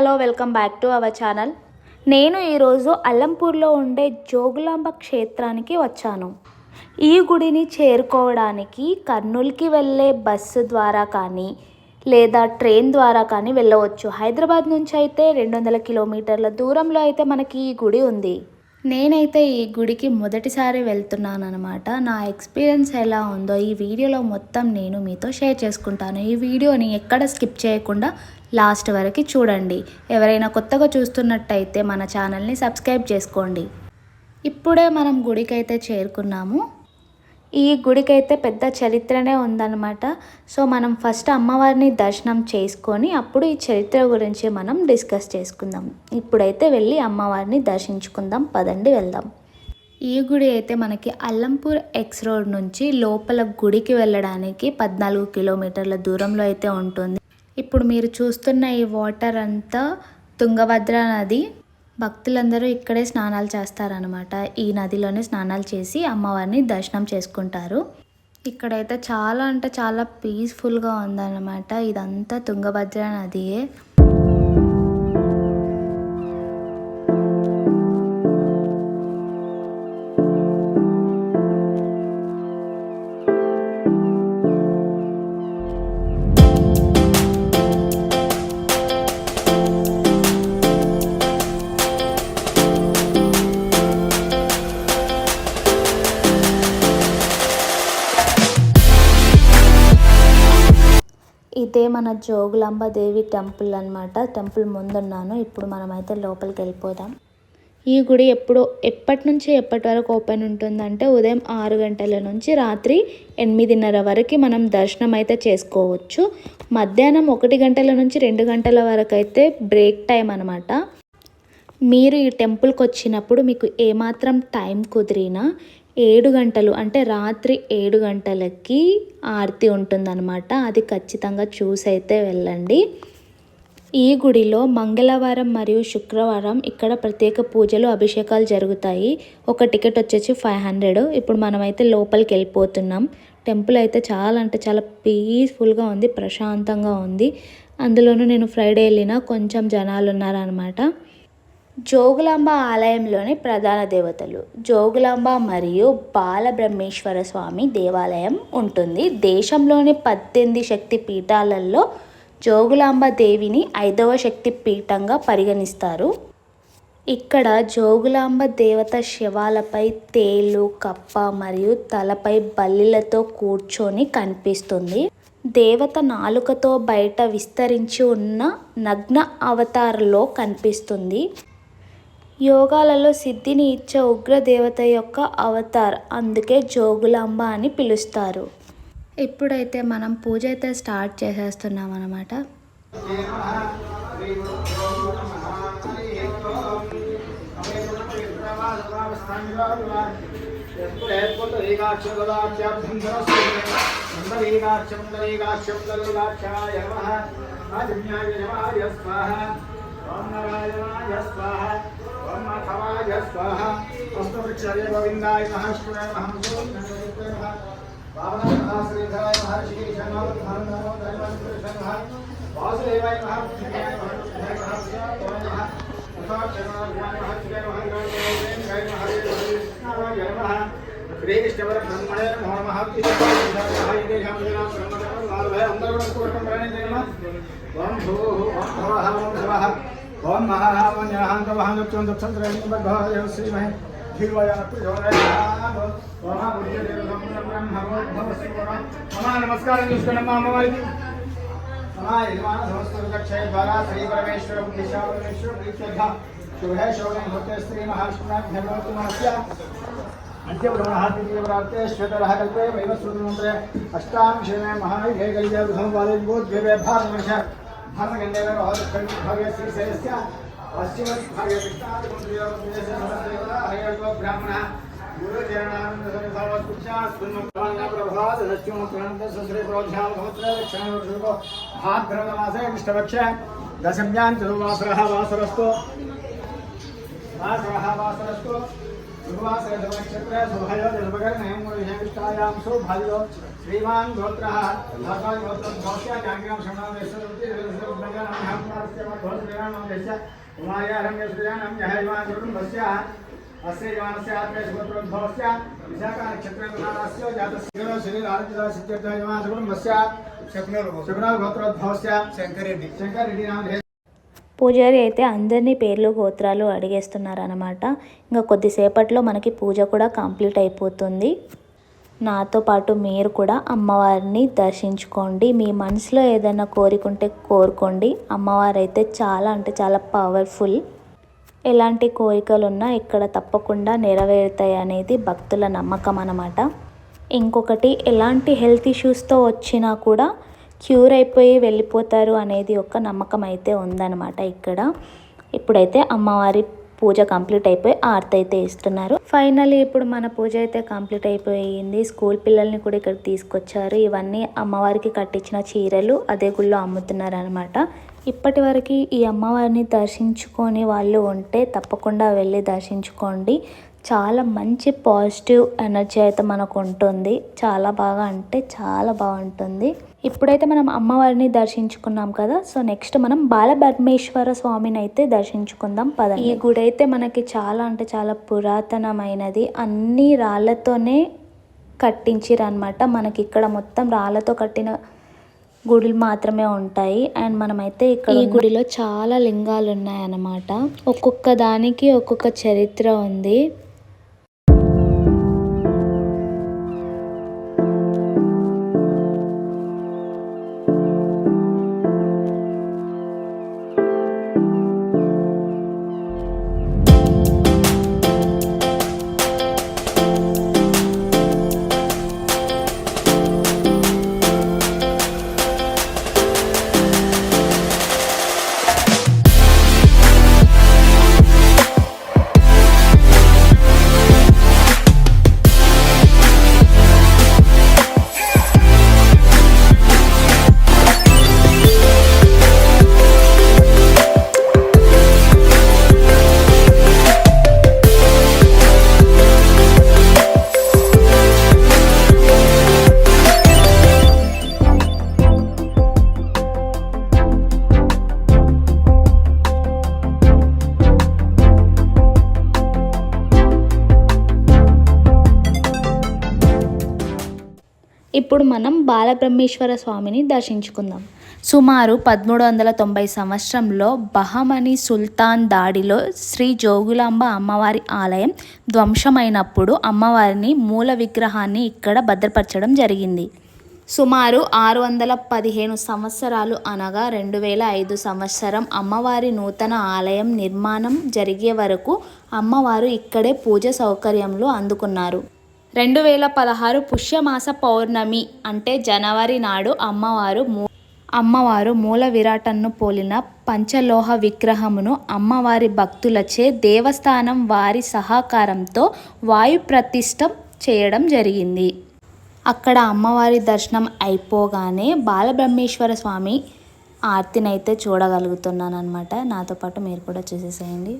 Hello welcome back to our channel. నేను ఈరోజు అల్లంపూర్లో ఉండే జోగులాంబ క్షేత్రానికి వచ్చాను. ఈ గుడిని చేరుకోవడానికి కర్నూలుకి వెళ్ళే బస్సు ద్వారా కానీ లేదా ట్రైన్ ద్వారా కానీ వెళ్ళవచ్చు. హైదరాబాద్ నుంచి అయితే రెండు వందల కిలోమీటర్ల దూరంలో అయితే మనకి ఈ గుడి ఉంది. నేనైతే ఈ గుడికి మొదటిసారి వెళ్తున్నాను అనమాట నా ఎక్స్పీరియన్స్ ఎలా ఉందో ఈ వీడియోలో మొత్తం నేను మీతో షేర్ చేసుకుంటాను. ఈ వీడియోని ఎక్కడ స్కిప్ చేయకుండా లాస్ట్ వరకు చూడండి. ఎవరైనా కొత్తగా చూస్తున్నట్టయితే మన ఛానల్ని సబ్స్క్రైబ్ చేసుకోండి. ఇప్పుడే మనం గుడికైతే చేరుకున్నాము. ఈ గుడికైతే పెద్ద చరిత్రనే ఉందన్నమాట. సో మనం ఫస్ట్ అమ్మవారిని దర్శనం చేసుకొని అప్పుడు ఈ చరిత్ర గురించి మనం డిస్కస్ చేసుకుందాం. ఇప్పుడైతే వెళ్ళి అమ్మవారిని దర్శించుకుందాం. పదండి వెళ్దాం. ఈ గుడి అయితే మనకి అల్లంపూర్ ఎక్స్ రోడ్ నుంచి లోపల గుడికి వెళ్ళడానికి పద్నాలుగు కిలోమీటర్ల దూరంలో అయితే ఉంటుంది. ఇప్పుడు మీరు చూస్తున్న ఈ వాటర్ అంతా తుంగభద్ర నది. భక్తులందరూ ఇక్కడే స్నానాలు చేస్తారనమాట ఈ నదిలోనే స్నానాలు చేసి అమ్మవారిని దర్శనం చేసుకుంటారు. ఇక్కడైతే చాలా అంటే చాలా పీస్ఫుల్గా ఉందన్నమాట. ఇదంతా తుంగభద్ర నదియే. మన జోగులాంబ దేవి టెంపుల్ అనమాట టెంపుల్ ముందున్నాను. ఇప్పుడు మనమైతే లోపలికి వెళ్ళిపోదాం. ఈ గుడి ఎప్పుడు ఎప్పటి నుంచి ఎప్పటి వరకు ఓపెన్ ఉంటుందంటే ఉదయం ఆరు గంటల నుంచి రాత్రి ఎనిమిదిన్నర వరకు మనం దర్శనం అయితే చేసుకోవచ్చు. మధ్యాహ్నం ఒకటి గంటల నుంచి రెండు గంటల వరకు అయితే బ్రేక్ టైం అనమాట మీరు ఈ టెంపుల్కి వచ్చినప్పుడు మీకు ఏమాత్రం టైం కుదిరినా ఏడు గంటలు అంటే రాత్రి ఏడు గంటలకి ఆరతి ఉంటుందన్నమాట. అది ఖచ్చితంగా చూసి అయితే వెళ్ళండి. ఈ గుడిలో మంగళవారం మరియు శుక్రవారం ఇక్కడ ప్రత్యేక పూజలు అభిషేకాలు జరుగుతాయి. ఒక టికెట్ వచ్చేసి ఫైవ్ హండ్రెడ్. ఇప్పుడు మనమైతే లోపలికి వెళ్ళిపోతున్నాం. టెంపుల్ అయితే చాలా అంటే చాలా పీస్ఫుల్గా ఉంది ప్రశాంతంగా ఉంది. అందులోనూ నేను ఫ్రైడే వెళ్ళిన కొంచెం జనాలు ఉన్నారనమాట జోగులాంబ ఆలయంలోని ప్రధాన దేవతలు. జోగులాంబ మరియు బాలబ్రహ్మేశ్వర స్వామి దేవాలయం ఉంటుంది. దేశంలోని పద్దెనిమిది శక్తి పీఠాలలో జోగులాంబ దేవిని ఐదవ శక్తి పీఠంగా పరిగణిస్తారు. ఇక్కడ జోగులాంబ దేవత శివాలపై తేలు కప్ప మరియు తలపై బల్లిలతో కూర్చొని కనిపిస్తుంది. దేవత నాలుకతో బయట విస్తరించి ఉన్న నగ్న అవతారలో కనిపిస్తుంది. యోగాలలో సిద్ధిని ఇచ్చే ఉగ్ర దేవత యొక్క అవతార్ అందుకే జోగులాంబ అని పిలుస్తారు ఇప్పుడైతే మనం పూజ అయితే స్టార్ట్ చేసేస్తున్నాం అనమాట స్వాహ ब्रह्मखवाय स्वाहा अष्टवृक्षाय गोविन्दाय नमः श्रुणाय नमः पावनाय नमः श्रीधराय नमः श्रीकृष्णाय नमः धर्माय नमः वासुदेवाय नमः कृष्णाय नमः शिवाय नमः तथा चरणाभ्याय नमः शिवाय नमः गणेशाय नमः हरे नमः श्रीकृष्णवर ब्रह्मणे नमो नमः कृष्णाय नमः ब्रह्मणे नमः लालभय अंदर को ब्रह्मणे नमः ओम भो ओम भवः ओम भवः ओम महाहामन्यहाङ्गवहाङ्गत्वन्दक्षत्रयणीभगवायो श्रीमहे नमस्कार द्वारा श्री परमेश्वर दिशा परमेश्वर, प्रीत्यर्थ, शुभे शोभे भूते श्री महाष्टम्याभ्यभवतु मनस्य अंत्यभ्रमणात्मीयप्राप्ते श्वेतरः कल्पे वैवस्वतमन्त्रे अष्टां श्रेणे महायुधे गलिजाभ्यं वाले बोध्यवे भारतवर्ष हर्षगण्डेवरोभव्यश्रीशयस्य पश्चिमहर्यकृष्णादिपुण्ड्रियोदेशसहस्रेव ब्राह्मणः भाद्रवमासे कृष्णपक्षे दशम्यां चतुर्वासरः, वासरस्तु। वासरः, वासरस्तु। शुभवासरे शुभक्षेत्रे शुभयो शुभकर्णे कृष्णायां शुभायो శ్రీమాన్ గోత్ర పూజారి అయితే అందరినీ పేర్లు గోత్రాలు అడిగేస్తున్నారు అనమాట ఇంకా కొద్దిసేపట్లో మనకి పూజ కూడా కంప్లీట్ అయిపోతుంది. నాతో పాటు మీరు కూడా అమ్మవారిని దర్శించుకోండి. మీ మనసులో ఏదైనా కోరికుంటే కోరుకోండి. అమ్మవారు అయితే చాలా అంటే చాలా పవర్ఫుల్ ఎలాంటి కోరికలు ఉన్నా ఇక్కడ తప్పకుండా నెరవేరుతాయి అనేది భక్తుల నమ్మకం అన్నమాట. ఇంకొకటి ఎలాంటి హెల్త్ ఇష్యూస్తో వచ్చినా కూడా క్యూర్ అయిపోయి వెళ్ళిపోతారు అనేది ఒక నమ్మకం అయితే ఉందన్నమాట ఇక్కడ. ఇప్పుడైతే అమ్మవారి పూజ కంప్లీట్ అయిపోయి ఆర్తి అయితే ఇస్తున్నారు. ఫైనల్లీ ఇప్పుడు మన పూజ అయితే కంప్లీట్ అయిపోయింది. స్కూల్ పిల్లల్ని కూడా ఇక్కడ తీసుకొచ్చారు. ఇవన్నీ అమ్మవారికి కట్టించిన చీరలు అదే గుళ్ళో అమ్ముతున్నారు అనమాట ఇప్పటి వరకు ఈ అమ్మవారిని దర్శించుకొని వాళ్ళు ఉంటే తప్పకుండా వెళ్ళి దర్శించుకోండి. చాలా మంచి పాజిటివ్ ఎనర్జీ అయితే మనకు ఉంటుంది చాలా బాగా అంటే చాలా బాగుంటుంది. ఇప్పుడైతే మనం అమ్మవారిని దర్శించుకున్నాం కదా సో నెక్స్ట్ మనం బాలబ్రహ్మేశ్వర స్వామిని అయితే దర్శించుకుందాం. పద ఈ గుడి అయితే మనకి చాలా అంటే చాలా పురాతనమైనది. అన్ని రాళ్ళతోనే కట్టించిరు అనమాట మనకి ఇక్కడ మొత్తం రాళ్ళతో కట్టిన గుడులు మాత్రమే ఉంటాయి. అండ్ మనమైతే ఇక్కడ ఈ గుడిలో చాలా లింగాలు ఉన్నాయన్నమాట ఒక్కొక్క దానికి ఒక్కొక్క చరిత్ర ఉంది. ఇప్పుడు మనం బాలబ్రహ్మేశ్వర స్వామిని దర్శించుకుందాం. సుమారు పదమూడు వందల తొంభై సంవత్సరంలో బహమని సుల్తాన్ దాడిలో శ్రీ జోగులాంబ అమ్మవారి ఆలయం ధ్వంసమైనప్పుడు అమ్మవారిని మూల విగ్రహాన్ని ఇక్కడ భద్రపరచడం జరిగింది. సుమారు ఆరు వందల పదిహేను సంవత్సరాలు అనగా రెండు వేల ఐదు సంవత్సరం అమ్మవారి నూతన ఆలయం నిర్మాణం జరిగే వరకు అమ్మవారు ఇక్కడే పూజ సౌకర్యంలో అందుకున్నారు. రెండు వేల పదహారు పుష్యమాస పౌర్ణమి అంటే జనవరి నాడు అమ్మవారు మూ అమ్మవారు మూల విరాటన్ను పోలిన పంచలోహ విగ్రహమును అమ్మవారి భక్తులచే దేవస్థానం వారి సహకారంతో వాయు ప్రతిష్టం చేయడం జరిగింది. అక్కడ అమ్మవారి దర్శనం అయిపోగానే బాలబ్రహ్మేశ్వర స్వామి ఆర్తినైతే చూడగలుగుతున్నాను అనమాట నాతో పాటు మీరు కూడా చూసేసేయండి.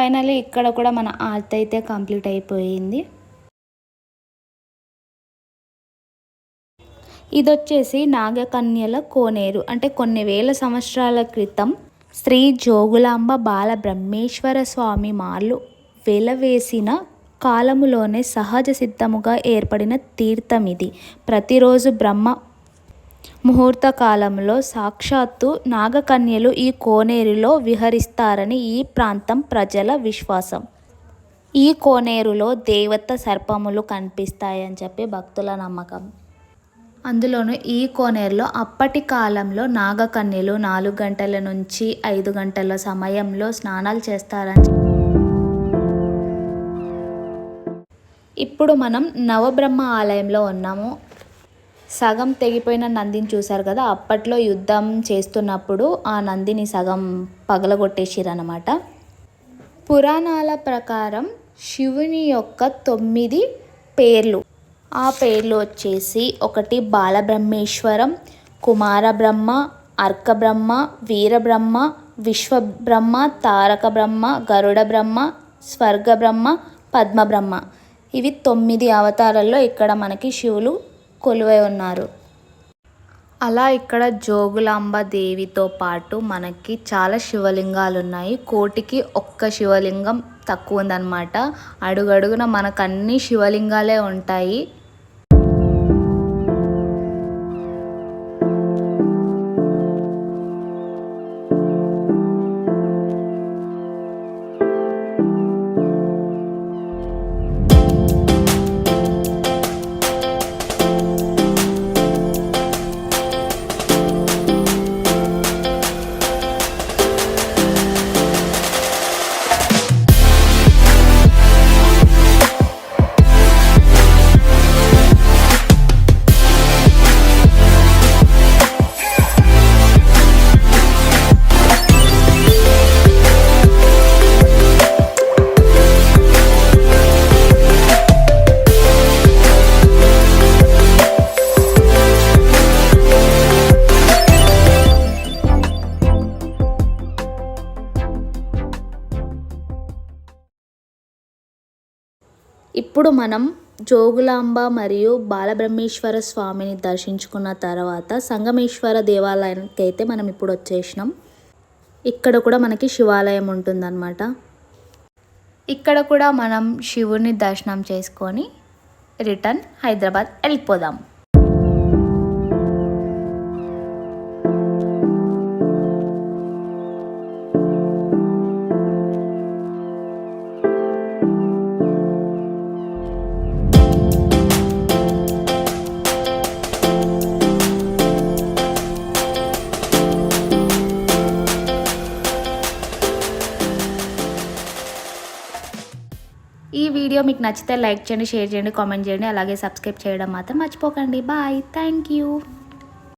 ఫైనలీ ఇక్కడ కూడా మన ఆర్ట్ అయితే కంప్లీట్ అయిపోయింది. ఇది వచ్చేసి నాగకన్యల కోనేరు. అంటే కొన్ని వేల సంవత్సరాల క్రితం శ్రీ జోగులాంబ బాల బ్రహ్మేశ్వర స్వామి మార్లు వెలవేసిన కాలములోనే సహజ సిద్ధముగా ఏర్పడిన తీర్థం ఇది ప్రతిరోజు బ్రహ్మ ముహూర్త కాలంలో సాక్షాత్తు నాగకన్యలు ఈ కోనేరులో విహరిస్తారని ఈ ప్రాంతం ప్రజల విశ్వాసం. ఈ కోనేరులో దేవత సర్పములు కనిపిస్తాయని చెప్పి భక్తుల నమ్మకం. అందులోనూ ఈ కోనేరులో అప్పటి కాలంలో నాగకన్యలు నాలుగు గంటల నుంచి ఐదు గంటల సమయంలో స్నానాలు చేస్తారని ఇప్పుడు మనం నవబ్రహ్మ ఆలయంలో ఉన్నాము. సగం తెగిపోయిన నందిని చూశారు కదా అప్పట్లో యుద్ధం చేస్తున్నప్పుడు ఆ నందిని సగం పగలగొట్టేసిరన్నమాట. పురాణాల ప్రకారం శివుని యొక్క తొమ్మిది పేర్లు. ఆ పేర్లు వచ్చేసి ఒకటి బాలబ్రహ్మేశ్వరం కుమారబ్రహ్మ అర్కబ్రహ్మ వీరబ్రహ్మ విశ్వబ్రహ్మ తారక బ్రహ్మ గరుడ బ్రహ్మ స్వర్గబ్రహ్మ పద్మబ్రహ్మ ఇవి తొమ్మిది అవతారాల్లో ఇక్కడ మనకి శివులు కొలువై ఉన్నారు. అలా ఇక్కడ జోగులాంబ దేవితో పాటు మనకి చాలా శివలింగాలు ఉన్నాయి కోటికి ఒక్క శివలింగం తక్కువ ఉందన్నమాట అడుగడుగున మనకు అన్ని శివలింగాలే ఉంటాయి. ఇప్పుడు మనం జోగులాంబ మరియు బాలబ్రహ్మేశ్వర స్వామిని దర్శించుకున్న తర్వాత సంగమేశ్వర దేవాలయానికి అయితే మనం ఇప్పుడు వచ్చేసినాం. ఇక్కడ కూడా మనకి శివాలయం ఉంటుందన్నమాట. ఇక్కడ కూడా మనం శివుని దర్శనం చేసుకొని రిటర్న్ హైదరాబాద్ వెళ్ళిపోదాం. వీడియో మీకు నచ్చితే లైక్ చేయండి షేర్ చేయండి కామెంట్ చేయండి అలాగే సబ్స్క్రైబ్ చేయడం మాత్రం మర్చిపోకండి. బాయ్. Thank you.